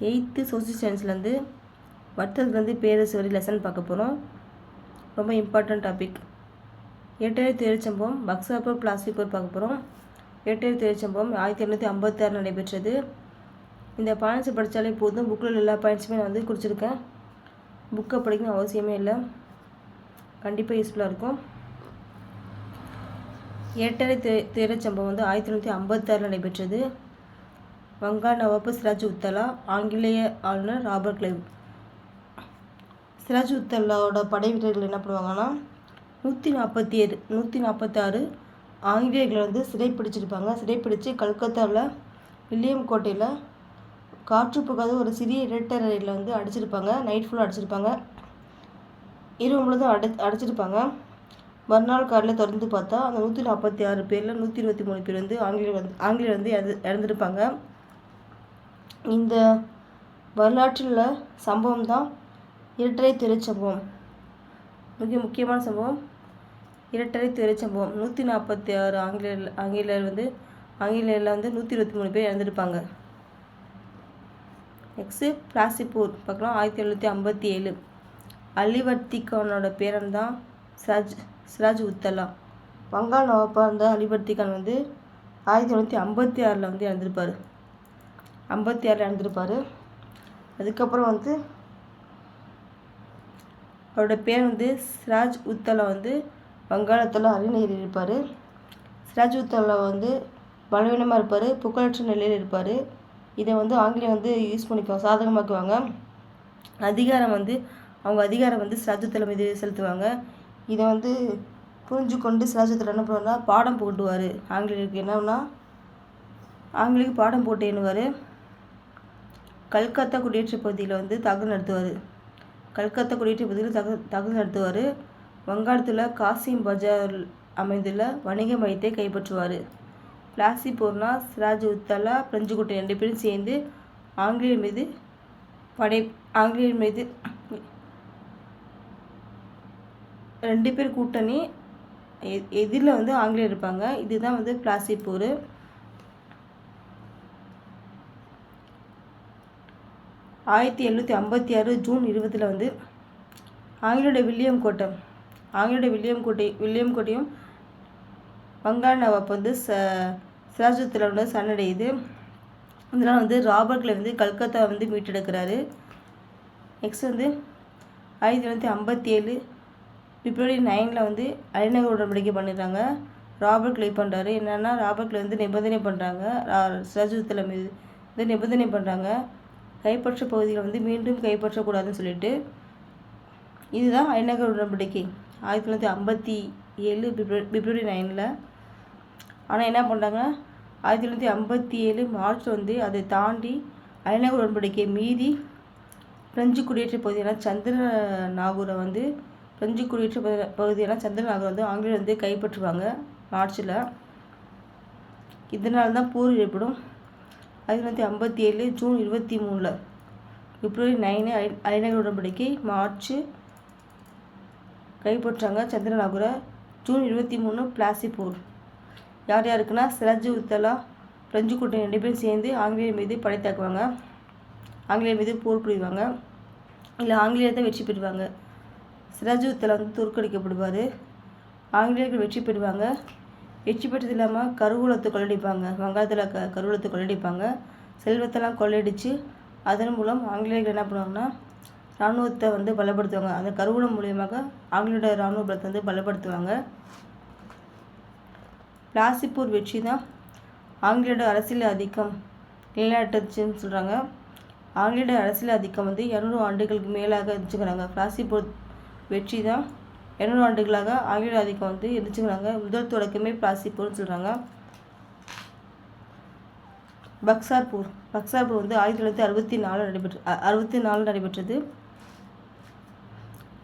Eighth social சயின்ஸ்லேருந்து வர்த்தகத்துலேருந்து பேரரசு வரை lesson பார்க்க போகிறோம் ரொம்ப இம்பார்ட்டன்ட் டாபிக் ஏற்றைய தேர்ச்சம்பவம் பக்சாப்பூர் பிளாஸ்டிக் போர் பார்க்க போகிறோம் ஏற்றைய தேர்ச்சம்பவம் ஆயிரத்தி எண்ணூற்றி ஐம்பத்தாறு நடைபெற்றது. இந்த பாயிண்ட்ஸ் படித்தாலே போதும். புக்கில் எல்லா பாயிண்ட்ஸுமே நான் வந்து குறிச்சிருக்கேன் புக்கை படிக்கணும் அவசியமே இல்லை. கண்டிப்பாக யூஸ்ஃபுல்லாக இருக்கும். எட்டரை தே சம்பவம் வந்து ஆயிரத்தி தொள்ளாயிரத்தி ஐம்பத்தாறு நடைபெற்றது. வங்கா நவாபு சிராஜ் உத்தலா ஆங்கிலேய ஆளுநர் ராபர்ட் கிளைவ். சிராஜ் உத்தலாவோட படை வீரர்கள் என்ன பண்ணுவாங்கன்னா நூற்றி நாற்பத்தி ஏழு நூற்றி நாற்பத்தாறு ஆங்கிலேயர்களை வந்து சிறைப்பிடிச்சிருப்பாங்க சிறைப்பிடிச்சு கல்கத்தாவில் வில்லியம் கோட்டையில் காற்று புகாத ஒரு சிறிய இரட்டை வந்து அடிச்சிருப்பாங்க. நைட் ஃபுல்லாக அடிச்சிருப்பாங்க. இரவு முழுதும் அடை அடைச்சிருப்பாங்க. மறுநாள் காலையில் திறந்து பார்த்தா அந்த நூற்றி நாற்பத்தி ஆறு பேரில் நூற்றி இருபத்தி மூணு பேர் வந்து ஆங்கிலேயர் வந்து ஆங்கிலேயர் வந்து இறந்து இறந்துருப்பாங்க. இந்த வரலாற்றில் சம்பவம் தான் இரட்டரை துறை சம்பவம். மிக முக்கியமான சம்பவம். இரட்டரை துறை சம்பவம். நூற்றி நாற்பத்தி ஆறு ஆங்கிலேயர் ஆங்கிலேயர் வந்து ஆங்கிலேயரில் வந்து நூற்றி இருபத்தி மூணு பேர் இறந்துருப்பாங்க. நெக்ஸ்ட்டு பிளாசிப்பூர் பார்க்கலாம். ஆயிரத்தி எழுநூற்றி ஐம்பத்தி ஏழு அலிவர்த்திகானோட பேரன் தான் சிராஜ் சிராஜ் உத்தலா. வங்காள் நவாப்பாக இருந்த அலிவர்த்திகான் வந்து ஆயிரத்தி தொள்ளாயிரத்தி ஐம்பத்தி ஆறில் வந்து இறந்துருப்பார். ஐம்பத்தி ஆறில் இறந்துருப்பார் அதுக்கப்புறம் வந்து அவரோட பேர் வந்து சிராஜ் உத்தலா வந்து வங்காளத்தில் அறிஞர் இருப்பார். சிராஜ் உத்தலா வந்து பலவீனமாக இருப்பார் புகழற்ற நிலையில் இருப்பார். இதை வந்து ஆங்கிலேயம் வந்து யூஸ் பண்ணிக்குவாங்க சாதகமாக்குவாங்க. அதிகாரம் வந்து அவங்க அதிகாரம் வந்து சிராஜுத்தலை மீது செலுத்துவாங்க. இதை வந்து புரிஞ்சு கொண்டு சிராஜத்தில் என்ன பண்ணுவார்னா பாடம் போட்டுவார் ஆங்கிலேயருக்கு என்னன்னா ஆங்கிலேயருக்கு பாடம் போட்டு எண்ணுவார். கல்கத்தா குடியேற்ற பகுதியில் வந்து தாக்குதல் நடத்துவார். கல்கத்தா குடியேற்ற பகுதியில் தகு தாக்குதல் நடத்துவார். வங்காளத்தில் காசிம் பஜார் அமைந்துள்ள வணிக மையத்தை கைப்பற்றுவார். பிளாசி போர்னா சிராஜ் உத்தலா பிரெஞ்சுக்குட்டை ரெண்டு பேரும் சேர்ந்து ஆங்கிலேயர் மீது படை ஆங்கிலேயர் மீது ரெண்டு பேர் கூட்டணி எ- எதிரில் வந்து ஆங்கிலேயர் இருப்பாங்க. இதுதான் வந்து பிளாசி போர் ஆயிரத்தி எழுநூற்றி ஐம்பத்தி ஆறு ஜூன் இருபதில் வந்து ஆங்கிலோட வில்லியம் கோட்டை ஆங்கிலோட வில்லியம் கோட்டை வில்லியம் கோட்டையும் வங்காள நவாப் வந்து ச சிராஜத்தில் வந்து சரணடையுது. இதனால் வந்து ராபர்ட்ல வந்து கல்கத்தா வந்து மீட்டெடுக்கிறாரு. நெக்ஸ்ட் வந்து ஆயிரத்தி தொள்ளாயிரத்தி ஐம்பத்தி ஏழு பிப்ரவரி நைனில் வந்து அலைநகர் உடன்படிக்கை பண்ணிடுறாங்க. ராபர்ட் கிளை பண்ணுறாரு என்னென்னா ராபர்ட்ல வந்து நிபந்தனை பண்ணுறாங்க சிராஜுத்தில் மீது வந்து நிபந்தனை பண்ணுறாங்க கைப்பற்ற பகுதிகளை வந்து மீண்டும் கைப்பற்றக்கூடாதுன்னு சொல்லிட்டு இதுதான் ஐநகர் உடன்படிக்கை. ஆயிரத்தி தொள்ளாயிரத்தி ஐம்பத்தி ஏழு பிப்ரவரி பிப்ரவரி நைனில். ஆனால் என்ன பண்ணுறாங்க ஆயிரத்தி தொள்ளாயிரத்தி ஐம்பத்தி ஏழு மார்ச் வந்து அதை தாண்டி ஐநகர் உடன்படிக்கை மீறி பிரெஞ்சு குடியேற்ற பகுதியான சந்திர நாகூரை வந்து பிரெஞ்சு குடியேற்ற பகுதி- பகுதியான சந்திர நாகூரை வந்து ஆங்கிலேயர் வந்து கைப்பற்றுவாங்க மார்ச்சில் இதனால தான் போர் ஏற்படும் ஆயிரத்தி தொள்ளாயிரத்தி ஐம்பத்தி ஏழு ஜூன் இருபத்தி மூணில் பிப்ரவரி நைனு ஐ ஐநகர் உடன்படிக்கை. மார்ச் கைப்பற்றாங்க சந்திரநாகுரை. ஜூன் இருபத்தி மூணு பிளாசி போர் யார் யாருக்குன்னா சிராஜ் உத்தலா பிரெஞ்சு கூட்டணி ரெண்டு பேரும் சேர்ந்து ஆங்கிலேயர் மீது படைத்தாக்குவாங்க ஆங்கிலேயர் மீது போர் புரிவாங்க. இல்லை ஆங்கிலேயர் தான் வெற்றி பெறுவாங்க. சிராஜ் உத்தலா வந்து தோற்கடிக்கப்படுவார். ஆங்கிலேயர்கள் வெற்றி பெறுவாங்க. வெற்றி பெற்றது இல்லாமல் கருவூலத்தை கொள்ளடிப்பாங்க. வங்காளத்தில் க கருவூலத்தை கொள்ளடிப்பாங்க. செல்வத்தெல்லாம் கொள்ளையடிச்சு அதன் மூலம் ஆங்கிலேயர்கள் என்ன பண்ணுவாங்கன்னா இராணுவத்தை வந்து பலப்படுத்துவாங்க. அந்த கருவூலம் மூலியமாக ஆங்கிலேயோட இராணுவ பலத்தை வந்து பலப்படுத்துவாங்க. பிளாசிப்பூர் வெற்றி தான் ஆங்கிலேயோட அரசியல் ஆதிக்கம் நிலைநாட்டுச்சுன்னு சொல்கிறாங்க ஆங்கிலேயோட அரசியல் ஆதிக்கம் வந்து இரநூறு ஆண்டுகளுக்கு மேலாக இருந்துச்சுக்கிறாங்க பிளாசிப்பூர் வெற்றி தான் இரநூறு ஆண்டுகளாக ஆங்கில ஆதிக்கம் வந்து இருந்துச்சுக்கிறாங்க முதல் தொடக்கமே பிளாசிப்பூர்னு சொல்கிறாங்க பக்சார்பூர். பக்சார்பூர் வந்து ஆயிரத்தி தொள்ளாயிரத்தி அறுபத்தி நாலு நடைபெற்ற அறுபத்தி நாலு நடைபெற்றது.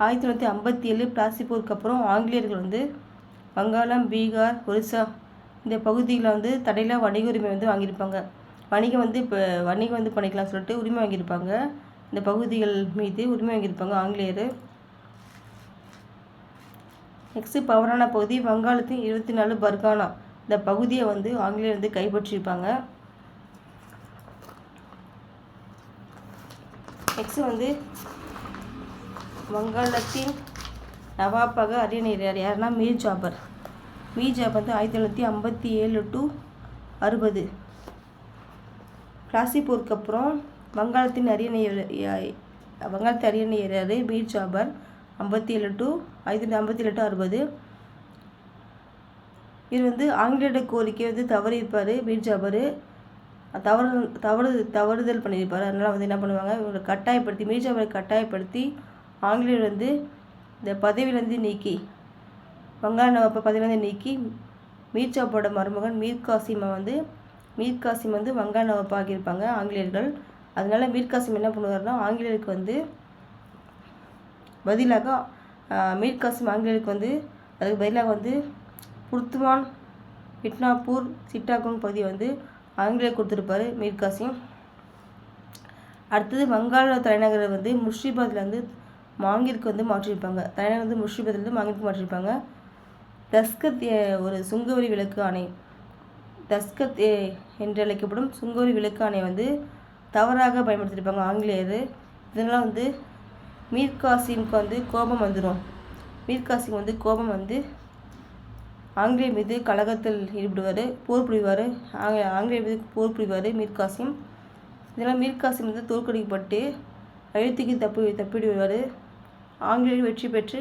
ஆயிரத்தி தொள்ளாயிரத்தி ஐம்பத்தி ஏழு பிளாசிப்பூருக்கு அப்புறம் ஆங்கிலேயர்கள் வந்து வங்காளம் பீகார் ஒரிசா இந்த பகுதிகளில் வந்து தடையில் வணிக உரிமை வந்து வாங்கியிருப்பாங்க. வணிகம் வந்து இப்போ வணிகம் வந்து பண்ணிக்கலாம் சொல்லிட்டு உரிமை வாங்கியிருப்பாங்க. இந்த பகுதிகள் மீது உரிமை வாங்கியிருப்பாங்க ஆங்கிலேயர் நெக்ஸ்ட்டு பவரான பகுதி வங்காளத்தின் இருபத்தி நாலு பர்கானா. இந்த பகுதியை வந்து ஆங்கிலேயர் வந்து கைப்பற்றியிருப்பாங்க. நெக்ஸ்ட் வந்து வங்காளத்தின் நவாப்பாக அரியணையார் யாருன்னா மீர் ஜாபர். மீர் ஜாபர் வந்து ஆயிரத்தி தொள்ளாயிரத்தி ஐம்பத்தி ஏழு டு அறுபது. பிளாசி அப்புறம் வங்காளத்தின் அரியணையர் வங்காளத்து அரியணையர் மீர் ஜாபர். ஐம்பத்தி ஏழு டு ஐநூற்றி ஐம்பத்தி ஏழு டு அறுபது. இது வந்து ஆங்கிலேயோட கோரிக்கை வந்து தவறியிருப்பார் மீர் ஜாபர் தவறு தவறு தவறுதல் பண்ணியிருப்பார். அதனால் வந்து என்ன பண்ணுவாங்க இவரை கட்டாயப்படுத்தி மீர்ஜாபரை கட்டாயப்படுத்தி ஆங்கிலேயர் வந்து இந்த பதவியிலேருந்து நீக்கி வங்காள நவாப்பை பதவியிலேருந்து நீக்கி மீர்ஜாபோட மருமகன் மீர் காசிமை வந்து மீர் காசிம் வந்து வங்காள நவாப் இருப்பாங்க ஆங்கிலேயர்கள். அதனால மீர் காசிம் என்ன பண்ணுவார்னா ஆங்கிலேயருக்கு வந்து பதிலாக மீர் காசிம் ஆங்கிலேயருக்கு வந்து அதுக்கு பதிலாக வந்து புர்த்துவான் மிட்னாப்பூர் சிட்டாகோங் பகுதியை வந்து ஆங்கிலேயர் கொடுத்துருப்பாரு மீர் காசிம் அடுத்தது வங்காள தலைநகரை வந்து முர்ஷிபாத்லேருந்து மாங்கிற்கு வந்து மாற்றியிருப்பாங்க. தலைநகர் வந்து முர்ஷிபாத்லேருந்து மாங்கிற்கு மாற்றியிருப்பாங்க. தஸ்கத் ஒரு சுங்கவரி விளக்கு ஆணை. தஸ்கத் எ- என்று அழைக்கப்படும் சுங்கவரி விளக்கு ஆணையை வந்து தவறாக பயன்படுத்தியிருப்பாங்க ஆங்கிலேயர். இதனால் வந்து மீர்காசிம்க்கு வந்து கோபம் வந்துடும் மீர்காசிம் வந்து கோபம் வந்து ஆங்கிலேயர் மீது கழகத்தில் ஈடுபடுவார் போர் புரிவார் ஆங்க ஆங்கிலேயர் மீது போர் புரிவார் மீர்காசிம். இதெல்லாம் இதனால் வந்து தோற்கடிக்கப்பட்டு அயோத்திக்கு தப்பி தப்பிடி வருவார் ஆங்கிலேயர் வெற்றி பெற்று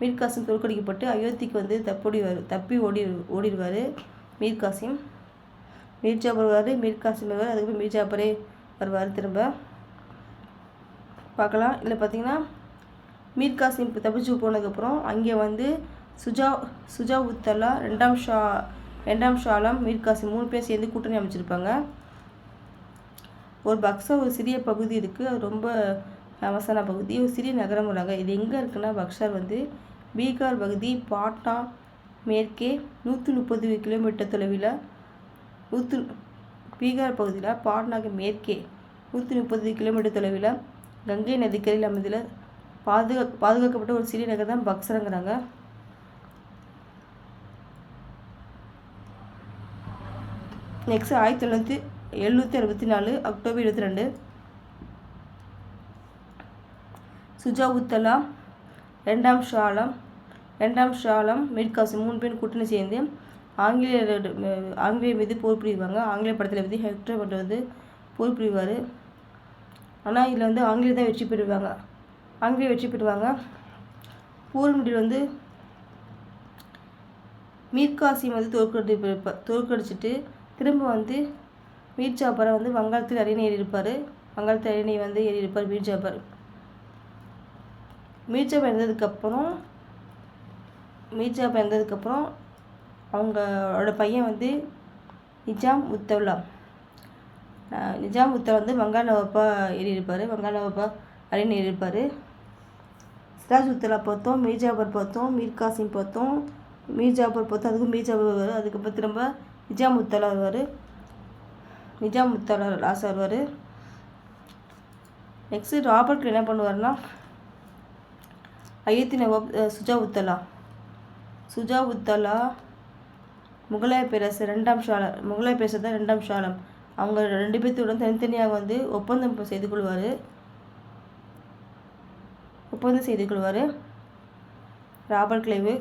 மீர்காசிம் தோற்கடிக்கப்பட்டு அயோத்திக்கு வந்து தப்பிடுவார் தப்பி ஓடி ஓடிடுவார் மீர்காசிம். மீர்ஜாபர் வருவார் மீர்காசிம் வருவார் அதுக்கப்புறம் மீர்ஜாபரே வருவார் திரும்ப. பார்க்கலாம். இதில் பார்த்தீங்கன்னா மீர் காசிம் தப்பிச்சு போனதுக்கப்புறம் அங்கே வந்து சுஜா சுஜா உத்தல்லா ரெண்டாம் ஷா ரெண்டாம் ஷாலாம் மீர் காசிம் மூணு பேர் சேர்ந்து கூட்டணி அமைச்சிருப்பாங்க. ஒரு பக்ஸா ஒரு சிறிய பகுதி இருக்குது அது ரொம்ப ஃபேமஸான பகுதி. ஒரு சிறிய நகரமுறாங்க இது எங்கே இருக்குன்னா பக்ஸார் வந்து பீகார் பகுதி பாட்னா மேற்கே நூற்றி முப்பது கிலோமீட்டர் தொலைவில் நூற்று பீகார் பகுதியில் பாட்னாக்கு மேற்கே நூற்றி முப்பது கிலோமீட்டர் தொலைவில் கங்கை நதிக்கரையில் அமைந்துள்ள பாதுகா பாதுகாக்கப்பட்ட ஒரு சிறிய நகர் தான் பக்சரங்கிறாங்க. நெக்ஸ்ட் ஆயிரத்தி தொள்ளாயிரத்தி எழுநூற்றி அறுபத்தி நாலு அக்டோபர் இருபத்தி ரெண்டு. சுஜா உத்தலா ரெண்டாம் ஷாலம் ரெண்டாம் ஷாலம் மிர்காசிம் மூணு பேர் கூட்டணி சேர்ந்து ஆங்கிலேயர் ஆங்கிலேயர் மீது போர் புரிவாங்க. ஆங்கிலேய படத்தில் வந்து ஹெக்டர் மட்டும் வந்து போர் புரிவார். ஆனால் இதில் வந்து ஆங்கிலேயர் தான் வெற்றி பெறுவாங்க. ஆங்கிலேயர் வெற்றி பெறுவாங்க. போர் முடிவில் வந்து மீர்காசிம் வந்து தோற்கடி தோற்கடிச்சிட்டு திரும்ப வந்து மீர் ஜாபரை வந்து வங்காளத்தில் அரியணை ஏறியிருப்பார். வங்காளத்தில் அரியணை வந்து ஏறியிருப்பார் மீர் ஜாபர் மீர் ஜாபர் இறந்ததுக்கப்புறம் மீர் ஜாபர் அவங்களோட பையன் வந்து நிஜாம் உத்தவ்லா அஹ் நிஜாம் வந்து வங்காள நவாப்பா ஏறியிருப்பார். வங்காள நவாப்பா அரியணை ஏறி உத்தலா பார்த்தோம் மீர்ஜாபர் பார்த்தோம் மீர்காசிம் பார்த்தோம். மீர்ஜாபர் பார்த்தோம் அதுக்கும் மீர்ஜாபர் வருவார். அதுக்கப்புறம் திரும்ப நிஜாமுத்தலா வருவார். நிஜாம் உத்தலா வருவார். நெக்ஸ்ட்டு ராபர்ட் என்ன பண்ணுவார்னா அயோத்தி நவாப் சுஜா உத்தலா சுஜா உத்தலா முகலாய பேரரசு ரெண்டாம் ஷாலம் முகலாய பேரரசு தான் ரெண்டாம் ஷாலம். அவங்க ரெண்டு பேர்த்துடன் தனித்தனியாக வந்து ஒப்பந்தம் செய்து கொள்வார். ஒப்பந்தம் செய்து கொள்வார். ராபர்ட் கிளைவு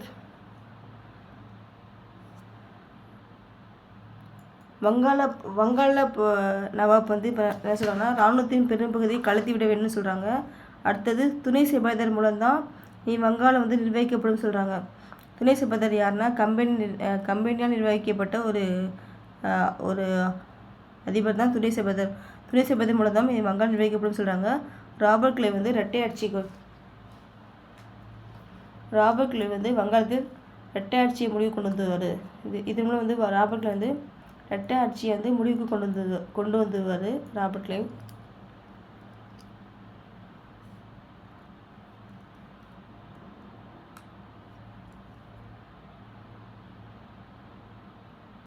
வங்காள வங்காள நவாப் வந்து இப்போ என்ன சொல்கிறாங்கன்னா இராணுவத்தின் பெரும்பகுதியை கலத்தி விட வேணும்னு சொல்கிறாங்க அடுத்தது துணை சுபேதர் மூலம்தான் நீ வங்காளம் வந்து நிர்வகிக்கப்படும் சொல்கிறாங்க துணை சுபேதர் யாருன்னா கம்பெனி கம்பெனியால் நிர்வகிக்கப்பட்ட ஒரு ஒரு அதிபர் தான் துணை சபதர் துணை சுபேதர் மூலம் தான் இது வங்காளம் நிர்வகிக்கப்படும் சொல்கிறாங்க ராபர்ட் கிளை வந்து ரெட்டை ஆட்சி கொ- ராபர்ட் கிளை வந்து வங்காளத்தில் ரெட்டை ஆட்சியை முடிவு கொண்டு வந்துவார். இது இது மூலம் வந்து ராபர்ட் கிளை வந்து ரெட்டை ஆட்சியை வந்து முடிவுக்கு கொண்டு வந்து கொண்டு வந்துவார் ராபர்ட் கிளைவ்